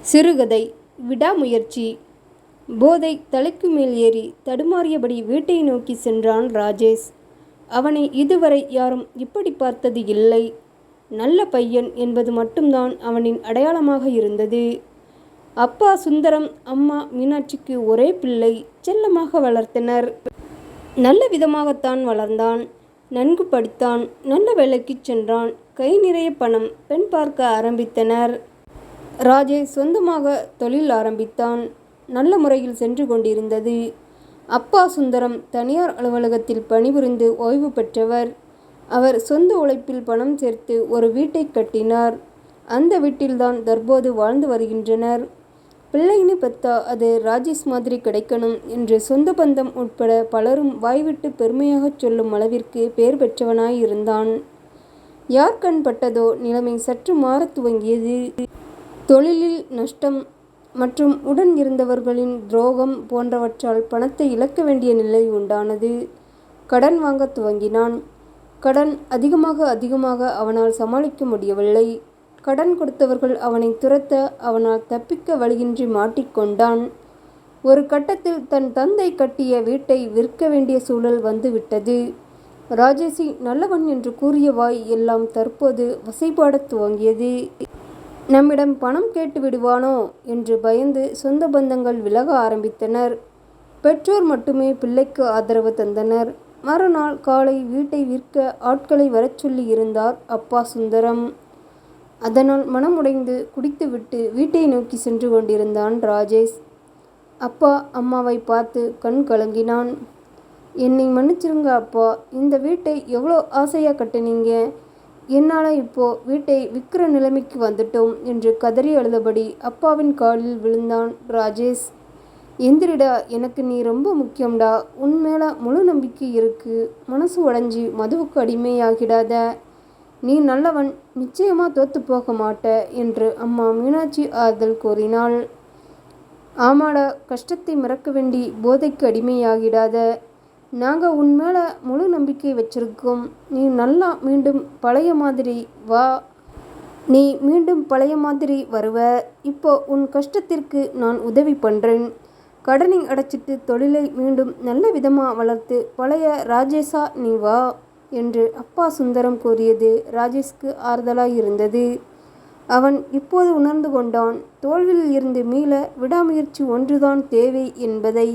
சிறுகதை விடாமுயற்சி. போதை தலைக்கு மேல் ஏறி தடுமாறியபடி வீட்டை நோக்கி சென்றான் ராஜேஷ். அவனை இதுவரை யாரும் இப்படி பார்த்தது இல்லை. நல்ல பையன் என்பது மட்டும்தான் அவனின் அடையாளமாக இருந்தது. அப்பா சுந்தரம் அம்மா மீனாட்சிக்கு ஒரே பிள்ளை செல்லமாக வளர்த்தனர். நல்ல விதமாகத்தான் வளர்ந்தான். நன்கு படித்தான். நல்ல வேலைக்கு சென்றான். கை நிறைய பணம் பெண் பார்க்க ஆரம்பித்தனர். ராஜேஷ் சொந்தமாக தொழில் ஆரம்பித்தான். நல்ல முறையில் சென்று கொண்டிருந்தது. அப்பா சுந்தரம் தனியார் அலுவலகத்தில் பணிபுரிந்து ஓய்வு பெற்றவர். அவர் சொந்த உழைப்பில் பணம் சேர்த்து ஒரு வீட்டை கட்டினார். அந்த வீட்டில்தான் தற்போது வாழ்ந்து வருகின்றனர். பிள்ளைன்னு பெத்தா அது ராஜேஷ் மாதிரி கிடைக்கணும் என்று சொந்த பந்தம் உட்பட பலரும் வாய்விட்டு பெருமையாகச் சொல்லும் அளவிற்கு பெயர் பெற்றவனாய் இருந்தான். யார் கண் பட்டதோ நிலைமை சற்று மாறத் துவங்கியது. தொழிலில் நஷ்டம் மற்றும் உடன் இருந்தவர்களின் துரோகம் போன்றவற்றால் பணத்தை இழக்க வேண்டிய நிலை உண்டானது. கடன் வாங்கத் துவங்கினான். கடன் அதிகமாக அதிகமாக அவனால் சமாளிக்க முடியவில்லை. கடன் கொடுத்தவர்கள் அவனை துரத்த அவனால் தப்பிக்க வழியின்றி மாட்டிக்கொண்டான் ஒரு கட்டத்தில் தன் தந்தை கட்டிய வீட்டை விற்க வேண்டிய சூழல் வந்துவிட்டது. ராஜேஷி நல்லவன் என்று கூறிய வாய் எல்லாம் தற்போது வசைபாடத் துவங்கியது. நம்மிடம் பணம் கேட்டு விடுவானோ என்று பயந்து சொந்த பந்தங்கள் விலக ஆரம்பித்தனர். பெற்றோர் மட்டுமே பிள்ளைக்கு ஆதரவு தந்தனர். மறுநாள் காலை வீட்டை விற்க ஆட்களை வரச் சொல்லி இருந்தார் அப்பா சுந்தரம். அதனால் மனமுடைந்து குடித்துவிட்டு வீட்டை நோக்கி சென்று கொண்டிருந்தான் ராஜேஷ். அப்பா அம்மாவை பார்த்து கண் கலங்கினான். என்னை மன்னிச்சிருங்க அப்பா. இந்த வீட்டை எவ்வளோ ஆசையாக கட்டினீங்க. என்னால் இப்போ வீட்டை விற்கிற நிலைமைக்கு வந்துட்டோம் என்று கதறி அழுதபடி அப்பாவின் காலில் விழுந்தான் ராஜேஷ். எந்திரிடா எனக்கு நீ ரொம்ப முக்கியம்டா. உன் மேலே முழு நம்பிக்கை இருக்கு. மனசு உடஞ்சி மதுவுக்கு அடிமையாகிடாத. நீ நல்லவன் நிச்சயமாக தோத்து போக மாட்ட என்று அம்மா மீனாட்சி ஆறுதல் கூறினாள். ஆமாடா கஷ்டத்தை மறக்க வேண்டி போதைக்கு அடிமையாகிடாத. நாங்கள் உன் மேலே முழு நம்பிக்கை வச்சிருக்கோம். நீ நல்லா மீண்டும் பழைய மாதிரி வா. நீ மீண்டும் பழைய மாதிரி வருவ. இப்போ உன் கஷ்டத்திற்கு நான் உதவி பண்ணுறேன் கடனை அடைச்சிட்டு தொழிலை மீண்டும் நல்ல விதமாக வளர்த்து பழைய ராஜேஷா நீ வா என்று அப்பா சுந்தரம் கூறியது ராஜேஷ்க்கு ஆறுதலாக இருந்தது. அவன் இப்போது உணர்ந்து கொண்டான் தோல்வியில் இருந்து மீள விடாமுயற்சி ஒன்றுதான் தேவை என்பதை.